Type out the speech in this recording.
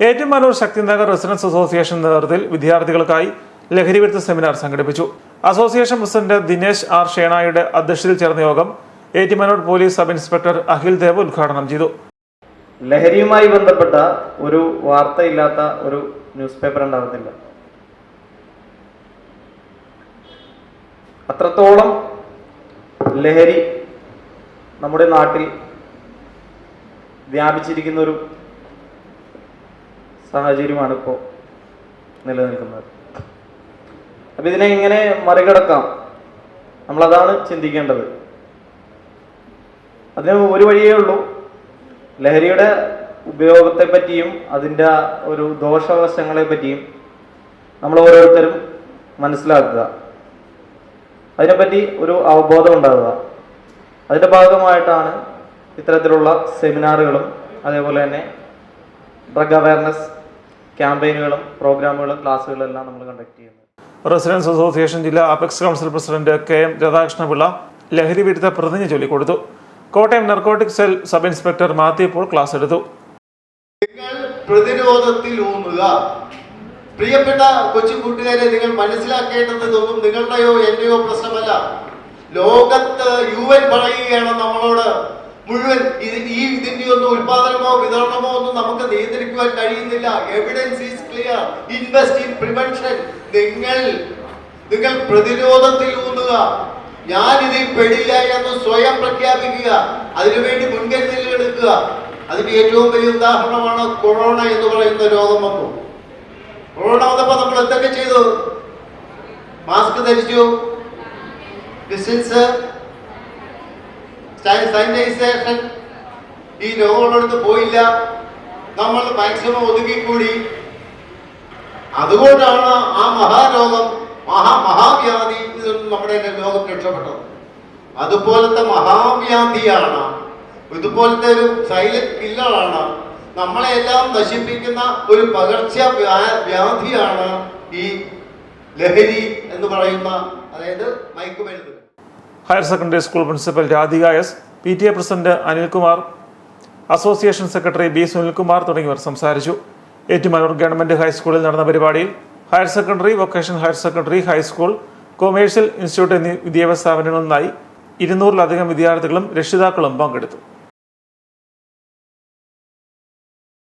Ettumanoor Shakthinagar residence association നേതൃത്വത്തിൽ വിദ്യാർത്ഥികൾക്കായി ലഹരി വിരുദ്ധ സെമിനാർ സംഘടിപ്പിച്ചു. അസോസിയേഷൻ പ്രസിഡന്റ് ദിനേശ് ആർ ഷേണായുടെ അധ്യക്ഷതയിൽ ചേർന്ന യോഗം Ettumanoor police sub inspector Akhil Dev ഉദ്ഘാടനം ചെയ്തു. ലഹരിയുമായി ബന്ധപ്പെട്ട ഒരു വാർത്തയില്ലാത്ത ഒരു ന്യൂസ് പേപ്പർ ഉണ്ടാകത്തില്ല. അത്രത്തോളം ലഹരി നമ്മുടെ നാട്ടിൽ വ്യാപിച്ചിരിക്കുന്ന ഒരു സാഹചര്യമാണ് ഇപ്പോൾ നിലനിൽക്കുന്നത്. അപ്പം ഇതിനെ എങ്ങനെ മറികടക്കാം. നമ്മളതാണ് ചിന്തിക്കേണ്ടത്. അതിന് ഒരു വഴിയേ ഉള്ളൂ. ലഹരിയുടെ ഉപയോഗത്തെ പറ്റിയും അതിന്റെ ഒരു ദോഷവശങ്ങളെ പറ്റിയും നമ്മൾ ഓരോരുത്തരും മനസ്സിലാക്കുക. അതിനെപ്പറ്റി ഒരു അവബോധം ഉണ്ടാകുക അതിന്റെ ഭാഗമായിട്ടാണ് ഇത്തരത്തിലുള്ള സെമിനാറുകളും അതേപോലെ തന്നെ ഡ്രഗ് അവയർനെസ് ക്യാമ്പയിനുകളും പ്രോഗ്രാമുകളും ക്ലാസ്സുകളും എല്ലാം നമ്മൾ കണ്ടക്ട് ചെയ്യുന്നത് റെസിഡൻസ് അസോസിയേഷൻ ജില്ലാ apex council president K M Radhakrishnapillai ലഹരി വിരുദ്ധ പ്രതിജ്ഞ ചൊല്ലിക്കൊടുത്തു Kottayam narcotic cell sub inspector Mathew Paul class എടുത്തു. നിങ്ങൾ പ്രതിരോധത്തിൽ ഊന്നുക പ്രിയപ്പെട്ട കൊച്ചു കൂട്ടുകാരെ നിങ്ങൾ മനസ്സിലാക്കേണ്ടത് ഇതൊന്നും നിങ്ങളുടെയോ എന്റെയോ പ്രശ്നമല്ല. ലോകത്ത് യു എൻ പറയുകയാണ് നമ്മളോട്. മുഴുവൻ ഈ ഇതിന്റെ ഒന്നും ഉത്പാദനമോ വിതരണമോ ഒന്നും നമുക്ക് നിയന്ത്രിക്കുവാൻ കഴിയുന്നില്ല. Evidence is clear invest in prevention നിങ്ങൾ നിങ്ങൾ പ്രതിരോധത്തിൽ ഊന്നുക. ഞാൻ ഇതിൽ പെടില്ല എന്ന് സ്വയം പ്രഖ്യാപിക്കുക. അതിനുവേണ്ടി മുൻകരുതലുകൾ എടുക്കുക. അതിന്റെ ഏറ്റവും വലിയ ഉദാഹരണമാണ് കൊറോണ എന്ന് പറയുന്ന രോഗം വന്നു. കൊറോണ വന്നപ്പോ നമ്മൾ എന്തൊക്കെ ചെയ്തു? മാസ്ക് ധരിച്ചു. ഡിസ്റ്റൻസ് സാനിറ്റൈസേഷൻ ഈ രോഗമുള്ളടുത്ത് പോയില്ല. നമ്മൾ മാക്സിമം ഒതുങ്ങിക്കൂടി. അതുകൊണ്ടാണ് ആ മഹാരോഗം മഹാ മഹാവ്യാധി നമ്മുടെ ലോകം രക്ഷപ്പെട്ടത്. അതുപോലത്തെ മഹാവ്യാധിയാണ് ഇതുപോലത്തെ ഒരു സൈലന്റ് കില്ലറാണ് നമ്മളെ എല്ലാം നശിപ്പിക്കുന്ന ഒരു പകർച്ച വ്യാ- വ്യാധിയാണ് ഈ ലഹരി എന്ന് പറയുന്ന അതായത് മയക്കുമരുന്ന്. Higher secondary school principal Radhika S P T A president Anilkumar association secretary B Sunilkumar തുടങ്ങിയവർ സംസാരിച്ചു. ഏറ്റുമാനൂർ ഗവൺമെന്റ് ഹൈസ്കൂളിൽ നടന്ന പരിപാടിയിൽ higher secondary vocational higher secondary high school commercial institute എന്നീ വിദ്യാഭ്യാസ സ്ഥാപനങ്ങളിൽ നിന്നായി ഇരുന്നൂറിലധികം വിദ്യാർത്ഥികളും രക്ഷിതാക്കളും പങ്കെടുത്തു.